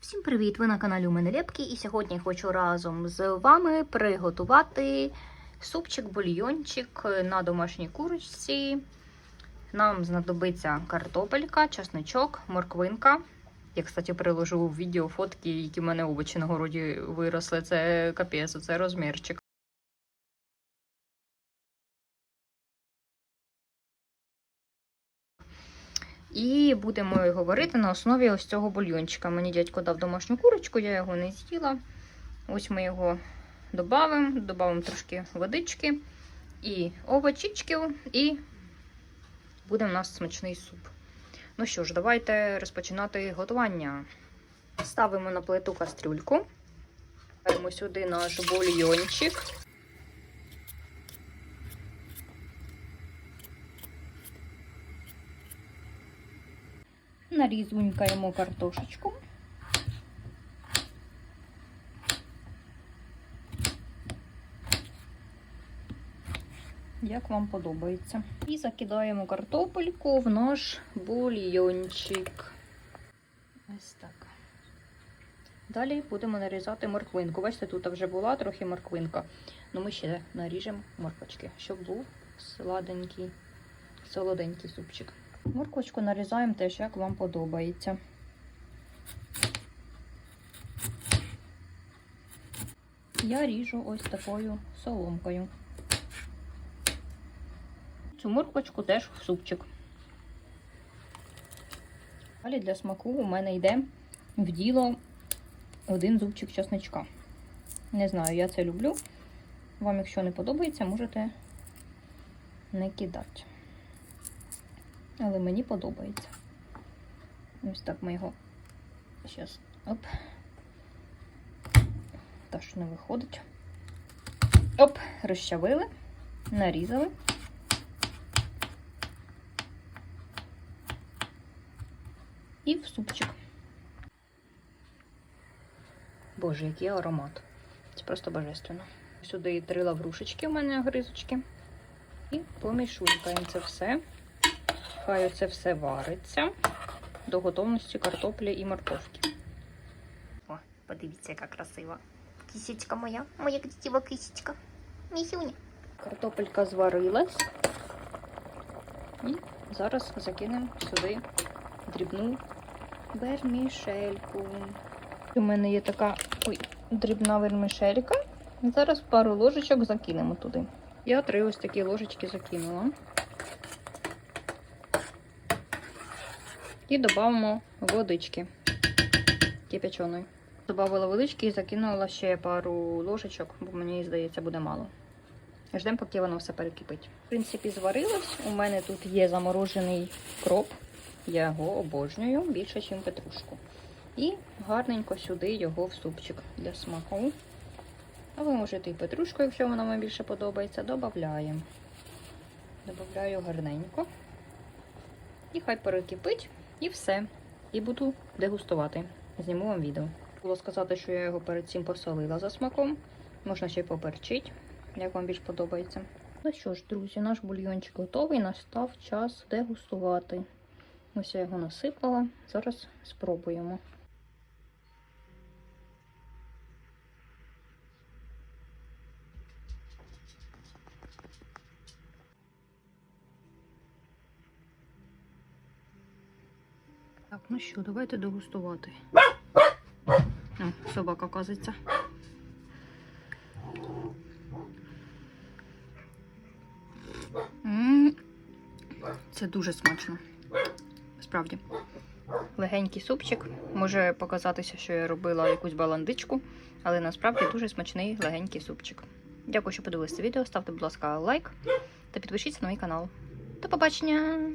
Всім привіт! Ви на каналі у мене Лепки, і сьогодні хочу разом з вами приготувати супчик, бульйончик на домашній курочці. Нам знадобиться картопелька, чесничок, морквинка. Я, кстати, приложу в відео фотки, які в мене овочі на городі виросли. Це капець, це розмірчик. І будемо говорити на основі ось цього бульйончика. Мені дядько дав домашню курочку, я його не з'їла. Ось ми його додамо, додамо трошки водички і овочичків, і буде в нас смачний суп. Ну що ж, давайте розпочинати готування. Ставимо на плиту кастрюльку. Ставимо сюди наш бульйончик. Нарізунькаємо картошечку. Як вам подобається. І закидаємо картопельку в наш бульйончик. Ось так. Далі будемо нарізати морквинку. Бачите, тут вже була трохи морквинка. Ну ми ще наріжемо морквочки, щоб був сладенький, солоденький супчик. Морквочку нарізаємо теж, як вам подобається. Я ріжу ось такою соломкою. Цю морквочку теж в супчик. Далі для смаку у мене йде в діло один зубчик чесничка. Не знаю, я це люблю. Вам, якщо не подобається, можете не кидати. Але мені подобається. Ось так ми його зараз оп. Та що не виходить. Оп, розчавили, нарізали. І в супчик. Боже, який аромат. Це просто божественно. Сюди три лаврушечки у мене гризочки. І помішуємо це все. Хай це все вариться до готовності картоплі і морковки. О, подивіться, яка красива. Кисечка моя, моя красива кисечка. Місюня. Картопелька зварилась. І зараз закинемо сюди дрібну вермішельку. У мене є така ой, дрібна вермішелька. Зараз пару ложечок закинемо туди. Я три ось такі ложечки закинула. І додамо водички кипяченої. Добавила водички і закинула ще пару ложечок, бо мені здається, буде мало. Ждемо, поки воно все перекипить. В принципі, зварилось. У мене тут є заморожений кроп. Я його обожнюю більше, ніж петрушку. І гарненько сюди його в супчик для смаку. А ви можете і петрушку, якщо вона вам більше подобається, додаємо. Добавляю гарненько. І хай перекипить, і все. І буду дегустувати. Зніму вам відео. Було сказати, що я його перед цим посолила за смаком. Можна ще й поперчити, як вам більш подобається. Ну що ж, друзі, наш бульйончик готовий. Настав час дегустувати. Ось я його насипала. Зараз спробуємо. Так, ну що, давайте дегустувати. О, собака казиться. Це дуже смачно. Справді. Легенький супчик. Може показатися, що я робила якусь баландичку, але насправді дуже смачний легенький супчик. Дякую, що подивилися відео. Ставте, будь ласка, лайк та підпишіться на мій канал. До побачення!